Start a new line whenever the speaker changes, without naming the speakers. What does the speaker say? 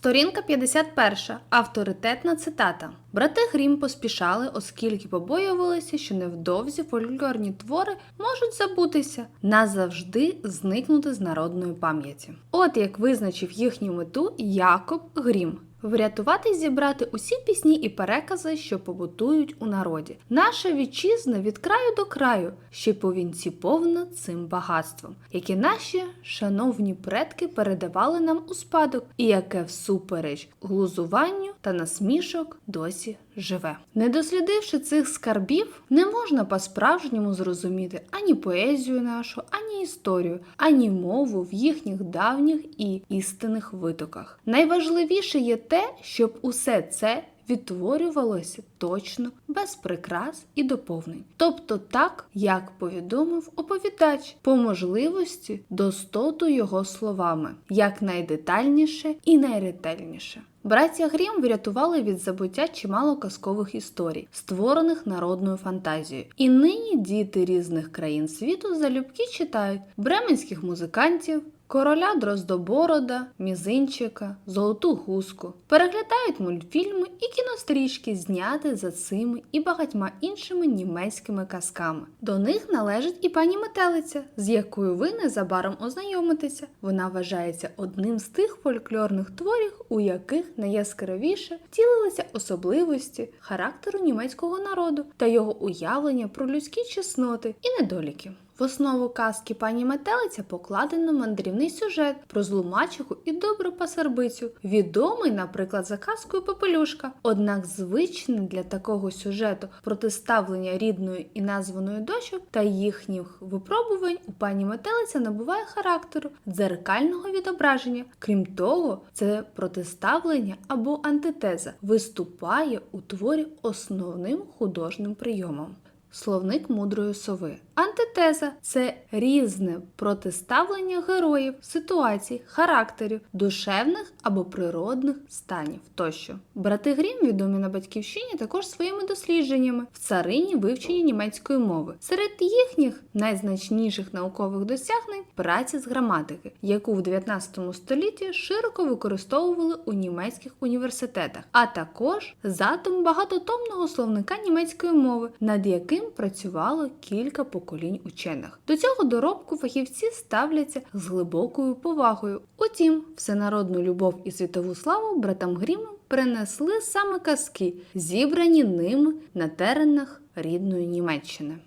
Сторінка 51. Авторитетна цитата. Брати Грім поспішали, оскільки побоювалися, що невдовзі фольклорні твори можуть забутися, назавжди зникнути з народної пам'яті. От як визначив їхню мету Якоб Грім. Врятувати зібрати усі пісні і перекази, що побутують у народі. Наша вітчизна від краю до краю, ще й по вінці повна цим багатством, яке наші шановні предки передавали нам у спадок, і яке всупереч глузуванню та насмішок досі живе. Не дослідивши цих скарбів, не можна по-справжньому зрозуміти ані поезію нашу, ані історію, ані мову в їхніх давніх і істинних витоках. Найважливіше є те, щоб усе це відтворювалося точно, без прикрас і доповнень. Тобто так, як повідомив оповідач, по можливості достоту його словами, як найдетальніше і найретельніше. Браття Грім врятували від забуття чимало казкових історій, створених народною фантазією. І нині діти різних країн світу залюбки читають бременських музикантів, короля Дроздоборода, Мізинчика, Золоту гуску, переглядають мультфільми і кінострічки, зняти за цими і багатьма іншими німецькими казками. До них належить і пані Метелиця, з якою ви незабаром ознайомитеся. Вона вважається одним з тих фольклорних творів, у яких найяскравіше втілилися особливості характеру німецького народу та його уявлення про людські чесноти і недоліки. В основу казки пані Метелиця покладено мандрівний сюжет про злу мачеху і добру пасарбицю, відомий, наприклад, за казкою Попелюшка. Однак звичне для такого сюжету протиставлення рідної і названої дочок та їхніх випробувань у пані Метелиця набуває характеру дзеркального відображення. Крім того, це протиставлення або антитеза виступає у творі основним художнім прийомом. Словник мудрої сови. Антитеза це різне протиставлення героїв, ситуацій, характерів, душевних або природних станів тощо. Брати Грім відомі на батьківщині також своїми дослідженнями в царині вивчення німецької мови. Серед їхніх найзначніших наукових досягнень праця з граматики, яку в 19 столітті широко використовували у німецьких університетах, а також задум багатотомного словника німецької мови, над яким працювало кілька поколінь учених. До цього доробку фахівці ставляться з глибокою повагою. Утім, всенародну любов і світову славу братам Грімам принесли саме казки, зібрані ними на теренах рідної Німеччини.